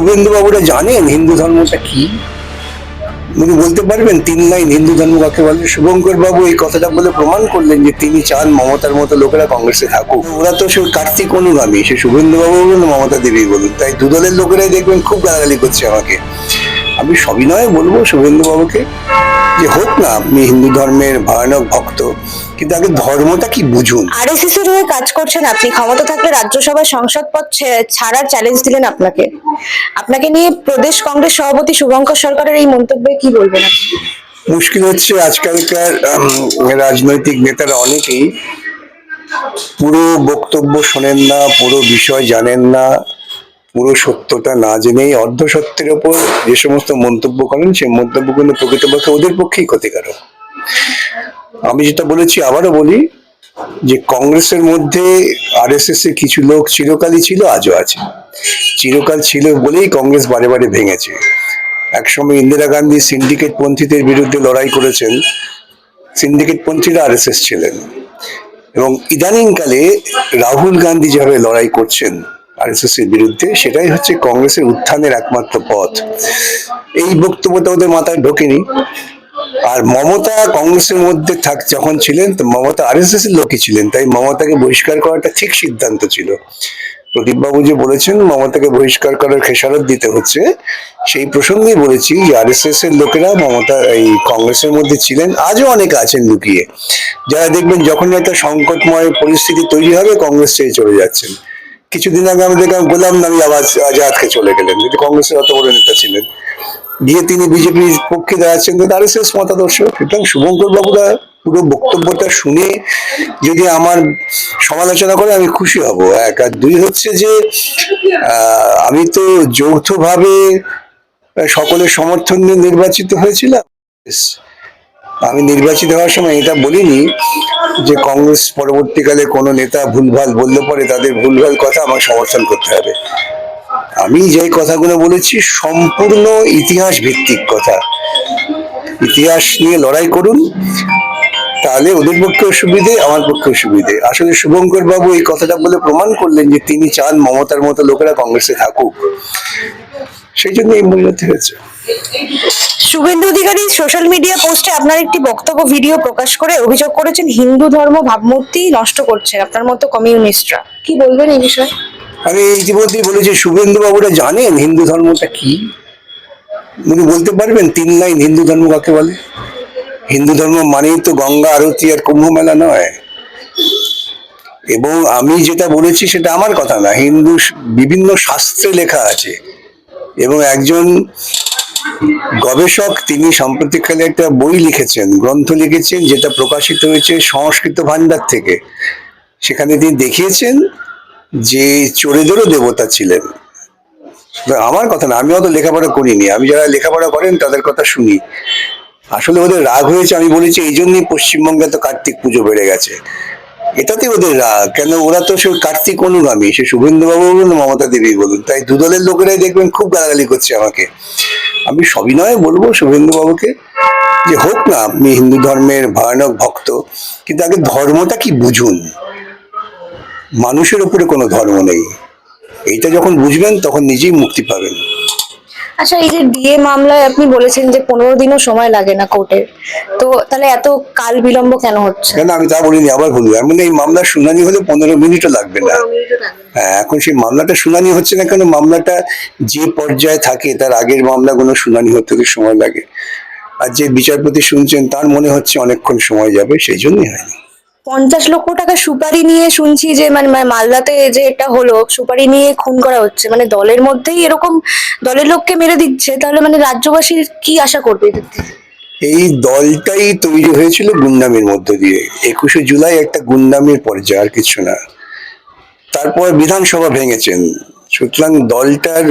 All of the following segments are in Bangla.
শুভেন্দু বাবুরা জানেন হিন্দু ধর্মটা কি? উনি বলতে পারবেন, তিন লাইন, হিন্দু ধর্ম কাকে বলে? শুভঙ্কর বাবু এই কথাটা বলে প্রমাণ করলেন যে তিনি চান মমতার মতো লোকেরা কংগ্রেসে থাকুক। ওরা তো সে কার্তিক অনুগামী, সে শুভেন্দু বাবু বলুন, মমতা দেবী বলুন। তাই দুদলের লোকেরাই দেখবেন খুব গালাগালি করছে আমাকে। আমি সবিনয়ে বলব শুভেন্দু বাবুকে যে হোক না আপনি হিন্দু ধর্মের ভয়ানক ভক্ত কিন্তু আগে ধর্মটা কি বুঝুন? আরএসএস এর হয়ে কাজ করছেন আপনি ক্ষমতা থাকলে রাজ্যসভার সংসদ পদ ছাড়ার চ্যালেঞ্জ দিলেন আপনাকে। আপনাকে নিয়ে প্রদেশ কংগ্রেস সভাপতি শুভঙ্কর সরকারের এই মন্তব্যে কি বলবেন মুশকিল হচ্ছে আজকালকার রাজনৈতিক নেতারা অনেকেই পুরো বক্তব্য শোনেন না পুরো বিষয় জানেন না পুরো সত্যটা না জেনেই অর্ধ সত্যের ওপর যে সমস্ত মন্তব্য করেন, সেই মন্তব্যগুলো প্রকৃতপক্ষে ওদের পক্ষেই ক্ষতিকারক। আমি যেটা বলেছি, আবারও বলি যে কংগ্রেসের মধ্যে আরএসএস এর কিছু লোক চিরকালই ছিল, আজও আছে। চিরকাল ছিল বলেই কংগ্রেস বারে বারে ভেঙেছে। একসময় ইন্দিরা গান্ধী সিন্ডিকেট পন্থীদের বিরুদ্ধে লড়াই করেছেন সিন্ডিকেট পন্থীরা আরএসএস ছিলেন। এবং ইদানিংকালে রাহুল গান্ধী যেভাবে লড়াই করছেন আরএসএস এর বিরুদ্ধে, সেটাই হচ্ছে কংগ্রেসের উত্থানের একমাত্র পথ। এই বক্তব্যটা ওদের মাথায় ঢোকেনি। আর মমতা কংগ্রেসের মধ্যে থাক, যখন ছিলেন, তো মমতা আরএসএস এর লোকই ছিলেন, তাই মমতাকে বহিষ্কার করাটা ঠিক সিদ্ধান্ত ছিল। প্রদীপবাবু যে বলেছেন, মমতাকে বহিষ্কার করার খেসারত দিতে হচ্ছে, সেই প্রসঙ্গেই বলেছি, যে আরএসএস এর লোকেরা মমতা এই কংগ্রেসের মধ্যে ছিলেন, আজও অনেকে আছেন লুকিয়ে। যারা দেখবেন, যখন একটা সংকটময় পরিস্থিতি তৈরি হবে, কংগ্রেস চেয়ে চলে যাচ্ছেন। কিছুদিন আগে আমি দেখলাম গোলাম নবী আবাজ, আজাদকে চলে গেলেন যদি কংগ্রেসের অত বড় নেতা ছিলেন। গিয়ে তিনি বিজেপির পক্ষে দাঁড়াচ্ছেন, তো আরএসএস মতাদর্শ সুতরাং শুভঙ্কর বাবুরা পুরো বক্তব্যটা শুনে যদি আমার সমালোচনা করে, আমি খুশি হব। এক আর দুই হচ্ছে যে আমি তো যৌথভাবে সকলের সমর্থন নিয়ে নির্বাচিত হয়েছিলাম। আমি নির্বাচিত হওয়ার সময় এটা বলিনি যে কংগ্রেস পরবর্তীকালে কোনো নেতা ভুলভাল বললে পরে তাদের ভুলভাল কথা আমাকে সমর্থন করতে হবে। আমি যে কথাগুলো বলেছি, সম্পূর্ণ ইতিহাস ভিত্তিক কথা। ইতিহাস নিয়ে লড়াই করুন, তাহলে ওদের পক্ষেও সুবিধে আমার পক্ষেও সুবিধে আসলে শুভঙ্কর বাবু এই কথাটা বলে প্রমাণ করলেন যে তিনি চান মমতার মতো লোকেরা কংগ্রেসে থাকুক। সেই জন্য এই মূল্যতে হয়েছে শুভেন্দু অধিকারী সোশ্যাল মিডিয়া পোস্টে আপনার একটি বক্তব্য ভিডিও প্রকাশ করে অভিযোগ করেছেন হিন্দু ধর্ম ভাবমূর্তি নষ্ট করছেন আপনার মতো কমিউনিস্টরা কি বলবেন এই বিষয়ে? আমি ইতিমধ্যেই বলেছি শুভেন্দু বাবুরা জানেন হিন্দু ধর্মটা কি? উনি বলতে পারবেন তিন লাইন হিন্দু ধর্ম কাকে বলে? হিন্দু ধর্ম মানেই তো গঙ্গা আরতি আর কুম্ভ মেলা নয়। এবং আমি যেটা বলেছি সেটা আমার কথা না হিন্দু বিভিন্ন শাস্ত্রে লেখা আছে। এবং একজন গবেষক তিনি সাম্প্রতিককালে একটা বই লিখেছেন, গ্রন্থ লিখেছেন, যেটা প্রকাশিত হয়েছে সংস্কৃত ভান্ডার থেকে। সেখানে তিনি দেখিয়েছেন যে চোরেদেরও দেবতা ছিলেন। আমার কথা না, আমি অত লেখাপড়া করিনি। আমি যারা লেখাপড়া করেন, তাদের কথা শুনি। আসলে ওদের রাগ হয়েছে, আমি বলেছি এই জন্যই পশ্চিমবঙ্গে তো কার্তিক পুজো বেড়ে গেছে। এটাতে ওদের রাগ কেন ওরা তো সে কার্তিক অনুগামী, সে শুভেন্দু বাবু বলুন মমতা দেবী বলুন, তাই দুদলের লোকেরাই দেখবেন খুব গালাগালি করছে আমাকে। আমি সবিনয়ে বলব শুভেন্দু বাবুকে যে হোক না, আপনি হিন্দু ধর্মের ভয়ানক ভক্ত, কিন্তু আগে ধর্মটা কি বুঝুন? মানুষের উপরে কোনো ধর্ম নেই। এইটা যখন বুঝবেন, তখন নিজেই মুক্তি পাবেন। আচ্ছা এই যে ডিএ মামলায় আপনি বলেছেন যে পনেরো দিনও সময় লাগে না কোর্টের তো তাহলে এত কাল বিলম্ব কেন হচ্ছে? কেন আমি তা বলিনি আবার বলব এমন এই মামলার শুনানি হলে পনেরো মিনিটও লাগবে না। হ্যাঁ এখন সেই মামলাটা শুনানি হচ্ছে না কেন? মামলাটা যে পর্যায়ে থাকে তার আগের মামলাগুলো শুনানি হতে হতে সময় লাগে। আর যে বিচারপতি শুনছেন তার মনে হচ্ছে অনেকক্ষণ সময় যাবে সেই জন্যই হয়নি। পঞ্চাশ লক্ষ টাকা সুপারি নিয়ে শুনছি যে মানে মালদাতে যে এটা হলো, সুপারি নিয়ে খুন করা হচ্ছে। মানে দলের মধ্যেই এরকম দলের লোককে মেরে দিচ্ছে, তাহলে মানে রাজ্যবাসীর কি আশা করবে এই দলটাই তৈরি হয়েছিল গুন্ডামির মধ্য দিয়ে। একুশে জুলাই একটা গুন্ডামির পর্যায়ে আর কিছু না। তারপর বিধানসভা ভেঙেছেন। সুতরাং দলটার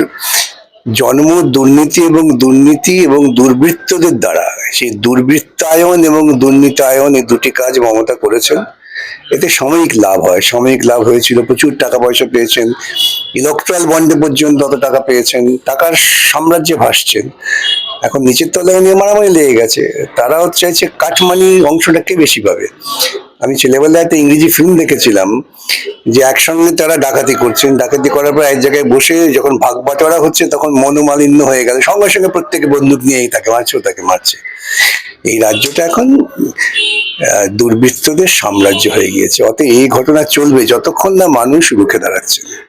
জন্ম, দুর্নীতি এবং দুর্নীতি এবং দুর্বৃত্তদের দ্বারা। সেই দুর্বৃত্তায়ন এবং দুর্নীতায়ন এই দুটি কাজ মমতা করেছেন। এতে সাময়িক লাভ হয়। সাময়িক লাভ হয়েছিল, প্রচুর টাকা পয়সা পেয়েছেন। ইলেকট্রাল বন্ডে পর্যন্ত অত টাকা পেয়েছেন। টাকার সাম্রাজ্যে ভাসছেন। এখন নিচের তলায় নিয়ে মারামারি লেগে গেছে। তারাও চাইছে কাঠমানি অংশটাকে বেশি পাবে। আমি ছেলেবেলায় একটা ইংরেজি ফিল্ম দেখেছিলাম, যে একসঙ্গে তারা ডাকাতি করছেন। ডাকাতি করার পর এক জায়গায় বসে যখন ভাগ বাটোয়ারা হচ্ছে, তখন মনোমালিন্য হয়ে গেল। সঙ্গে সঙ্গে প্রত্যেকে বন্দুক নিয়েই তাকে মারছে তাকে মারছে। এই রাজ্যটা এখন দুর্বৃত্তদের সাম্রাজ্য হয়ে গিয়েছে। অতএব এই ঘটনা চলবে যতক্ষণ না মানুষ রুখে দাঁড়াচ্ছে।